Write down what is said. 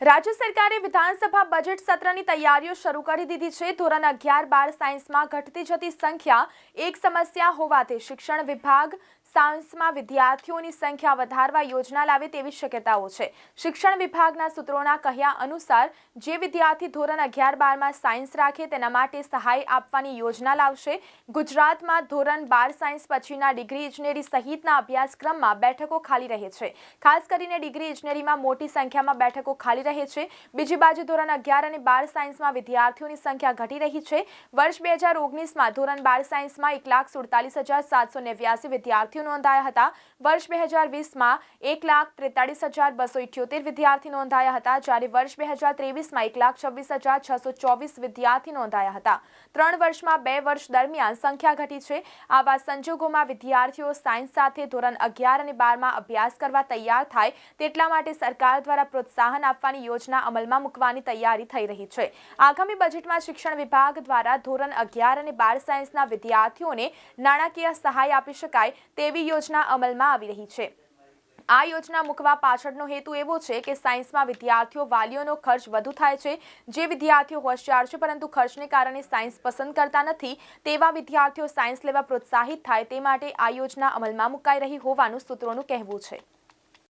રાજ્ય સરકારે વિધાનસભા બજેટ સત્રની તૈયારીઓ શરૂ કરી દીધી છે. ધોરણ અગિયાર બાર સાયન્સમાં ઘટતી જતી સંખ્યા એક સમસ્યા હોવાથી શિક્ષણ વિભાગ સાયન્સમાં વિદ્યાર્થીઓની સંખ્યા વધારવા યોજના લાવે તેવી શક્યતાઓ છે. શિક્ષણ વિભાગના સૂત્રોના કહ્યા અનુસાર, જે વિદ્યાર્થી ધોરણ અગિયાર બારમાં સાયન્સ રાખે તેના માટે સહાય આપવાની યોજના લાવશે. ગુજરાતમાં ધોરણ બાર સાયન્સ પછીના ડિગ્રી ઇજનેરી સહિતના અભ્યાસક્રમમાં બેઠકો ખાલી રહે છે. ખાસ કરીને ડિગ્રી ઇજનેરીમાં મોટી સંખ્યામાં બેઠકો ખાલી રહે છે. બીજી બાજુ ધોરણ અગિયાર અને બાર સાયન્સમાં વિદ્યાર્થીઓની સંખ્યા ઘટી રહી છે. વર્ષ બે હજાર ઓગણીસમાં ધોરણ બાર સાયન્સમાં એક લાખ સુડતાલીસ હજાર સાતસો નેવ્યાસી વિદ્યાર્થીઓ નોંધાયા હતા. વર્ષ બે હજાર વીસમાં એક લાખ ત્રેતાળીસ હજાર બસો ઇઠ્યોતેર વિદ્યાર્થી નોંધાયા હતા, જ્યારે વર્ષ બે હજાર ત્રેવીસમાં એક લાખ છવ્વીસ હજાર છસો ચોવીસ વિદ્યાર્થી નોંધાયા હતા. ત્રણ વર્ષમાં બે વર્ષ દરમિયાન સંખ્યા ઘટી છે. આવા સંજોગોમાં વિદ્યાર્થીઓ સાયન્સ સાથે ધોરણ અગિયાર અને બારમાં અભ્યાસ કરવા તૈયાર થાય, તેટલા માટે સરકાર દ્વારા પ્રોત્સાહન આપવાની યોજના અમલમાં મૂકવાની તૈયારી થઈ રહી છે. આગામી બજેટમાં શિક્ષણ વિભાગ દ્વારા ધોરણ અગિયાર અને બાર સાયન્સના વિદ્યાર્થીઓને નાણાકીય સહાય આપી શકાય તેવી યોજના અમલમાં આવી રહી છે. આ યોજના મૂકવા પાછળનો હેતુ એવો છે કે સાયન્સમાં વિદ્યાર્થીઓ વાલીઓનો ખર્ચ વધુ થાય છે. જે વિદ્યાર્થીઓ હોશિયાર છે પરંતુ ખર્ચને કારણે સાયન્સ પસંદ કરતા નથી, તેવા વિદ્યાર્થીઓ સાયન્સ લેવા પ્રોત્સાહિત થાય તે માટે આ યોજના અમલમાં મુકાઈ રહી હોવાનું સૂત્રોનું કહેવું છે.